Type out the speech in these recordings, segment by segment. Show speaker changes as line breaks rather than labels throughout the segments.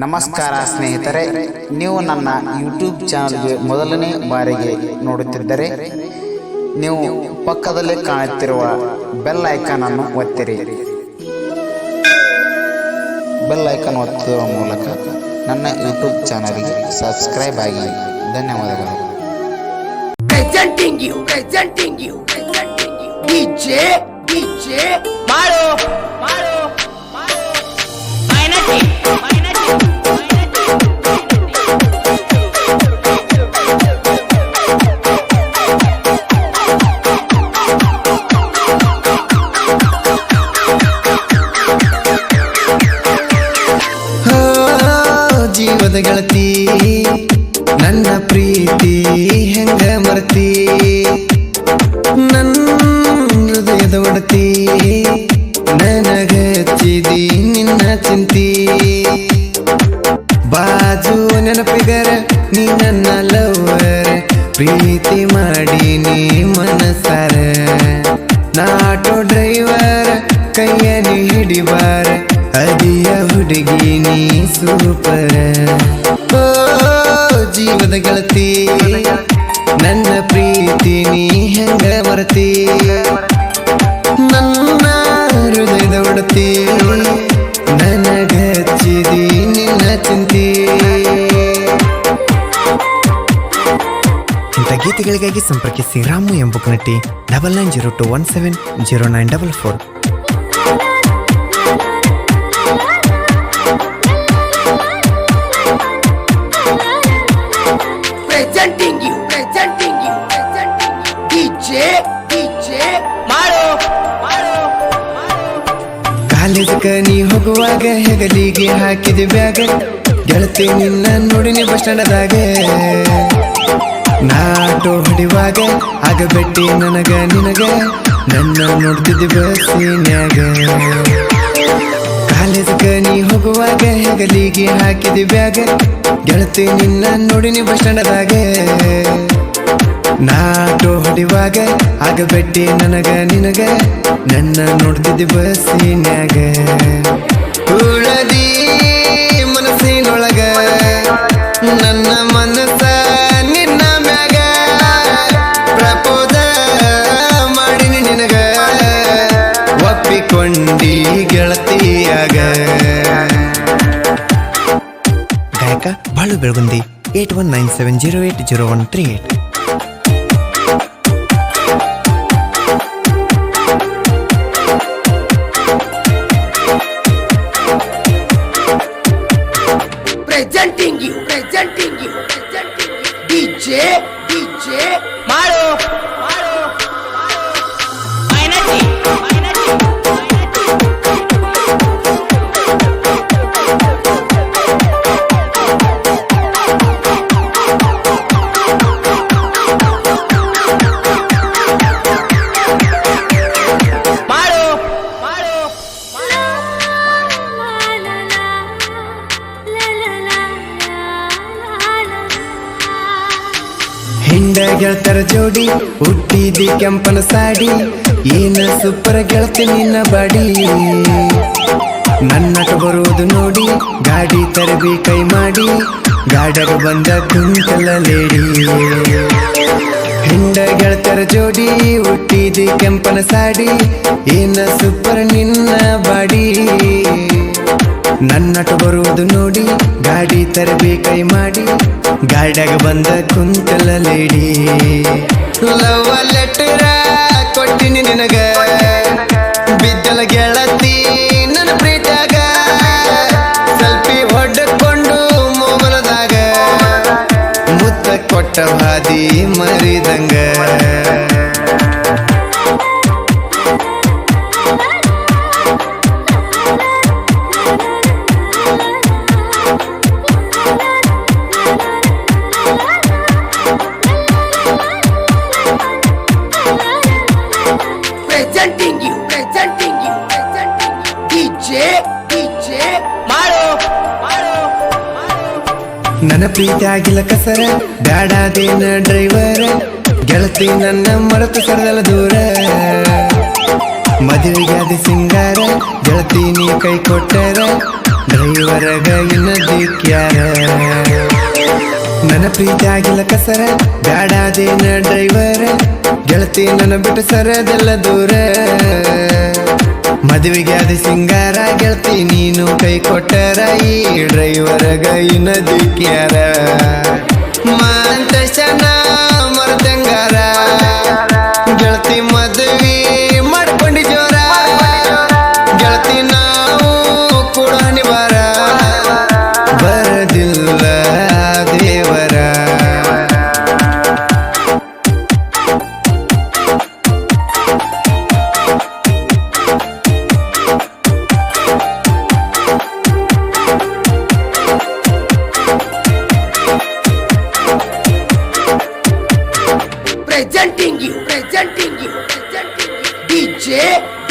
ನಮಸ್ಕಾರ ಸ್ನೇಹಿತರೆ ನೀವು ನನ್ನ ಯೂಟ್ಯೂಬ್ ಚಾನಲ್ಗೆ ಮೊದಲನೇ ಬಾರಿಗೆ ನೋಡುತ್ತಿದ್ದರೆ ನೀವು ಪಕ್ಕದಲ್ಲಿ ಕಾಣುತ್ತಿರುವ ಬೆಲ್ ಐಕಾನ್ ಅನ್ನು ಒತ್ತಿರಿ. ಬೆಲ್ ಐಕಾನ್ ಒತ್ತುವ ಮೂಲಕ ನನ್ನ ಯೂಟ್ಯೂಬ್ ಚಾನಲ್ಗೆ ಸಬ್ಸ್ಕ್ರೈಬ್ ಆಗಿ. ಧನ್ಯವಾದಗಳು.
ಯು
ಮಾಡು ಮಾಡು ಮಾಡು
ಜೀವದ ಗೆಳತಿ, ನನ್ನ ಪ್ರೀತಿ ಹೆಂಗ ಮರ್ತಿ? ನನ್ನ ಹೃದಯದ ಒಡತಿ ನನಗಿದಿ ನಿನ್ನ ಚಿಂತಿ. ಬಾಜು ನೆನಪಿಗರ ನೀ ನನ್ನ ಲವರ್, ಪ್ರೀತಿ ಮಾಡಿ ನೀ ಮನಸಾರ. ಜೀವದ ಗೆಳತಿ ನನ್ನ ಪ್ರೀತಿ ನೀ ಹೆಂಗ ಮರತಿ? ನನ್ನ ಹೃದಯದ ಒಡತಿ. ನನಗ ಹಚ್ಚಿದಿ ನಿನ್ನ ಚಿಂತಿ. ಇಂಥ ಗೀತೆಗಳಿಗಾಗಿ ಸಂಪರ್ಕಿಸಿ ರಾಮು ಎಂಬುಕ್ ನಟಿ double nine zero two one seven zero nine double four ಕಾಲೇಜಕ್ಕ ನೀ ಹೋಗುವಾಗ ಹೆಗಲಿಗೆ ಹಾಕಿದ ಬ್ಯಾಗ. ಗೆಳತಿ ನಿನ್ನ ನೋಡಿನಿ ಬಸ್ ಸ್ಟ್ಯಾಂಡದಾಗ. ನಾಟೋ ಹೊಡಿವಾಗ ಆಗ ಬೆಟ್ಟಿ ನನಗ, ನಿನಗ. ನನ್ನ ನೋಡ್ತಿದ್ದ ಬಸ್ಸಿನ್ಯಾಗ ಕಾಲೇಜಕ್ಕ ನೀ ಹೋಗುವಾಗ ಹೆಗಲಿಗೆ ಹಾಕಿದ ಬ್ಯಾಗ. ಗೆಳತಿ ನಿನ್ನ ನೋಡಿನಿ ಬಸ್ ಸ್ಟ್ಯಾಂಡದಾಗ. ನಾಟೋ ಹೊಡಿವಾಗ ಆಗ ಬೆಟ್ಟಿ ನನಗ, ನಿನಗ. ನನ್ನ ನೋಡ್ತಿದ್ದಿ ಬಸ್ಸಿನ್ಯಾಗ ಉಳದಿ ನನ್ನ ನಿನಗ. ಒಪ್ಪಿಕೊಂಡಿ ಗಾಯಕ Balu Belagundi eight one nine seven zero eight zero one three eight ಹಿಂಡ ಗೆಳತರ ಜೋಡಿ ಹುಟ್ಟಿದಿ ಕೆಂಪನ ಸಾಡಿ, ಏನ ಸೂಪರ್ ಗೆಳತಿ ನಿನ್ನ ಬಾಡಿ. ನನ್ನಟ ಬರುವುದು ನೋಡಿ, ಗಾಡಿ ತರಬಿ ಕೈ ಮಾಡಿ, ಗಾಡಗ ಬಂದ ಕುಂತಲ ಲೇಡಿ. ಹಿಂಡ ಗೆಳತರ ಜೋಡಿ ಹುಟ್ಟಿದಿ ಕೆಂಪನ ಸಾಡಿ, ಏನ ಸೂಪರ್ ನಿನ್ನ ಬಾಡಿ. ನನ್ನಟ ಬರುವುದು ನೋಡಿ, ಗಾಡಿ ತರಬಿ ಕೈ ಮಾಡಿ ಗಾಡ್ಯಾಗ ಬಂದ ಕುಂತಲ ಲೇಡಿ ಲವ್ ಲೆಟರ ಕೊಟ್ಟಿನಿ ನಿನಗ. ಬಿದ್ದಲ ಗೆಳತಿ ನನ್ನ ಪ್ರೀತ್ಯಾಗ. ಸೆಲ್ಫಿ ಹೊಡ್ಕೊಂಡು ಮೊಬಲದಾಗ ಮುತ್ತ ಕೊಟ್ಟ ಹಾದಿ ಮರಿದಂಗ.
Presenting you, presenting you, presenting you. DJ, DJ,
ಮಾಡು
ನನ್ನ ಪ್ರೀತಿ ಆಗಿಲ್ಲ ಕಸರ ಬ್ಯಾಡಾದೇನ ಡ್ರೈವರ್ ಗೆಳತಿ ನನ್ನ ಮರೆತು ಸರದಲ್ಲ ದೂರ. ಮದುವೆಗಾದ ಸಿಂಗಾರ ಗೆಳತಿ ನೀ ಕೈ ಕೊಟ್ಟರ ಡ್ರೈವರಗ ಇನ್ನದಿಕ್ಯಾರ ನನ್ನ ಪ್ರೀತಿ ಆಗಿಲ್ಲ ಕಸರ ಬ್ಯಾಡಾದೇನ ಡ್ರೈವರ್ ಗೆಳತಿ ನನ್ನ ಬಿಟ್ಟು ಸರದೆಲ್ಲ ದೂರ. ಮದುವೆಗೆ ಅದು ಸಿಂಗಾರ, ಗೆಳತಿ ನೀನು ಕೈ ಕೊಟ್ಟರ, ಈ ಡ್ರೈವರಗ ಇನ್ನದಿಕ್ಯಾರ ಮಾಂತಶನ ಮರದಂಗಾರ.
shit.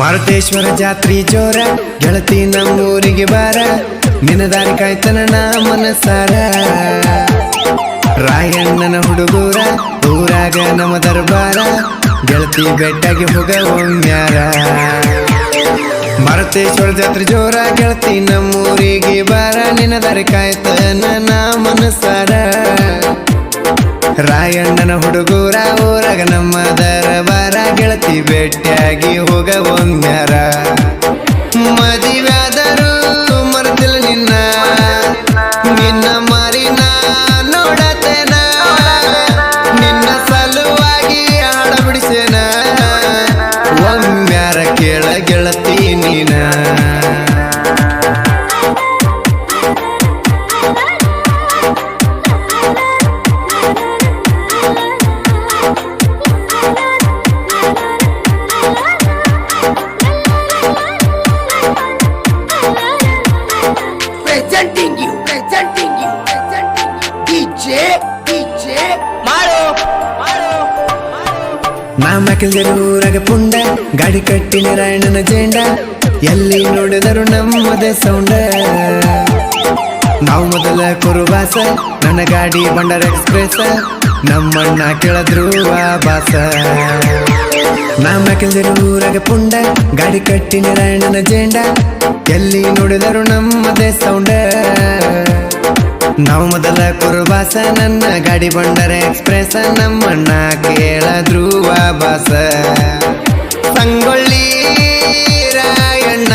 ಮಾರುತೇಶ್ವರ ಜಾತ್ರಿ ಜೋರ, ಗೆಳತಿ ನಮ್ಮೂರಿಗೆ ಬಾರ ನಿನ್ನ ದಾರಿ ಕಾಯ್ತನ ನಾ ಮನಸಾರ. ರಾಯಣ್ಣನ ಹುಡುಗೂರ, ಊರಾಗ ನಮ್ಮ ದರ್ಬಾರ, ಗೆಳತಿ ಬೆಟ್ಟಾಗಿ ಹೋಗ ಒಮ್ಮ್ಯಾರ ಮಾರುತೇಶ್ವರ ಜಾತ್ರೆ ಜೋರ, ಗೆಳತಿ ನಮ್ಮೂರಿಗೆ ಬಾರ ನಿನ್ನ ದಾರಿ ಕಾಯ್ತನ ನಾ ಮನಸಾರ. ರಾಯಣ್ಣನ ಹುಡುಗೂರ ಊರಾಗ ನಮ್ಮ ದರಬಾರ ಗೆಳತಿ ಭೇಟಿಯಾಗಿ ಹೋಗ ಒಮ್ಮ್ಯಾರ ಮದಿವ್ಯಾದರು ಮರೆತಿಲ್ಲ ನಿನ್ನ. ನಿನ್ನ ಮರಿನ ನೋಡತೇನ ನಿನ್ನ ಸಲುವಾಗಿ ಹಾಡ ಬಿಡಿಸೇನ ಒಮ್ಮ್ಯಾರ ಕೇಳ ಗೆಳತಿ
presenting you, presenting you, presenting you. DJ, DJ,
ಮಾಡು
ನಾ ಊರಾಗ ಪುಂಡ ಗಾಡಿ ಕಟ್ಟಿ ನಾರಾಯಣನ ಜೇಂಡ ಎಲ್ಲಿ ನೋಡಿದರು ನಮ್ಮದೇ ಸೌಂಡ. ನಾವು ಮೊದಲ ಕುರುಬಾಸ ನನ್ನ ಗಾಡಿ ಬಂಡರ್ ಎಕ್ಸ್ಪ್ರೆಸ್ ನಮ್ಮಣ್ಣ ಕೇಳಿದ್ರು ಬಾಸ. ಮಕ್ಕಳಿಗೆ ಊರಾಗ ಪುಂಡ ಗಾಡಿ ಕಟ್ಟಿ ನಾರಾಯಣನ ಜೇಂಡ ಎಲ್ಲಿ ನೋಡಿದರು ನಮ್ಮದೇ ಸೌಂಡ. ನಾವು ಮೊದಲ ಕುರುಬಾಸ, ನನ್ನ ಗಾಡಿ ಬಂಡರ ಎಕ್ಸ್ಪ್ರೆಸ್ ನಮ್ಮಣ್ಣ ಕೇಳ ಧ್ರುವ ಬಾಸ. Sangolli Rayanna.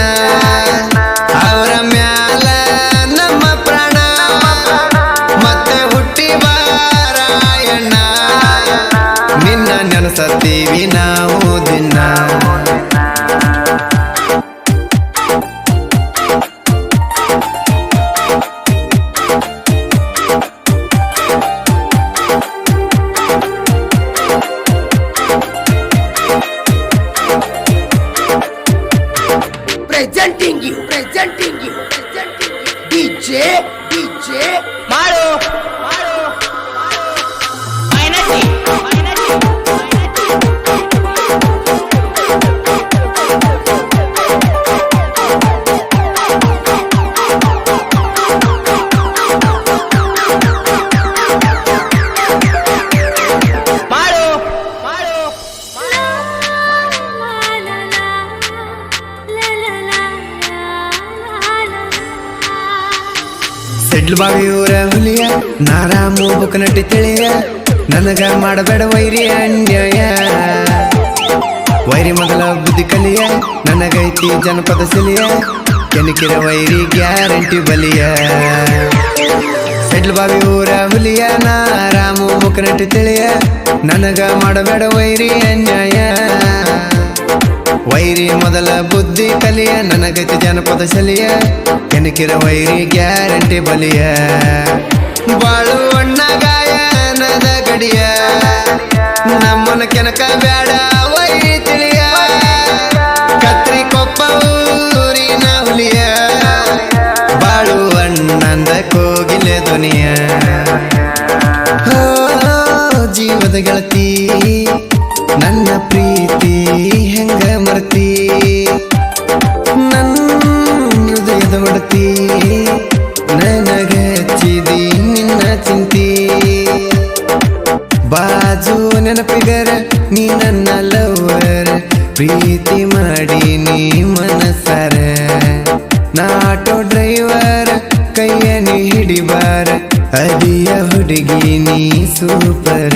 Presenting you, presenting you, presenting you. DJ, DJ,
ಬಾವಿಯೂರ ಹುಲಿಯ ನಾರಾಮು ನಟಿ ತಿಳಿಯ, ನನಗ ಮಾಡಬೇಡ ವೈರಿ ಅನ್ಯಾಯ. ವೈರಿ ಮೊದಲ ಬುದ್ಧಿ ಕಲಿಯ, ನನಗೈತಿ ಜನಪದ ಸಿಲಿಯ ಕೆನಕಿರ ವೈರಿ ಗ್ಯಾರಂಟಿ ಬಲಿಯ. ಸೆಡ್ಲ್ ಬಾವಿ ಊರ ಹುಲಿಯ ನಾರಾಮು ನಟಿ ತಿಳಿಯ, ನನಗ ಮಾಡಬೇಡ ವೈರಿ ಅನ್ಯಾಯ. ಮೊದಲ ಬುದ್ಧಿ ಕಲಿಯ ನನಗತಿ ಜನಪದ ಶಲಿಯ. ಕೆನಕಿರ ವೈರಿ ಗ್ಯಾರಂಟಿ ಬಲಿಯ. ಬಾಳು ಅಣ್ಣ ಗಾಯನದ ಗಡಿಯ. ನಮ್ಮನ ಕೆನಕ ಬೇಡ ವೈರಿ ತಿಳಿಯ. ಕತ್ರಿ ಕೊಪ್ಪ ಊರಿನ ಹುಲಿಯ. ಬಾಳು ಅಣ್ಣಂದ ದುನಿಯ ಹೋ, ಜೀವದ ಗೆಳತಿ. ನೀ ನನ್ನ ಲವರ್ ಪ್ರೀತಿ ಮಾಡಿ ನೀ ಮನಸರ ನಾಟೋ ಡ್ರೈವರ್ ಕೈಯ ನೀ ಹಿಡಿಬಾರ. ಅದಿಯ ಹುಡುಗಿ ನೀ ಸೂಪರ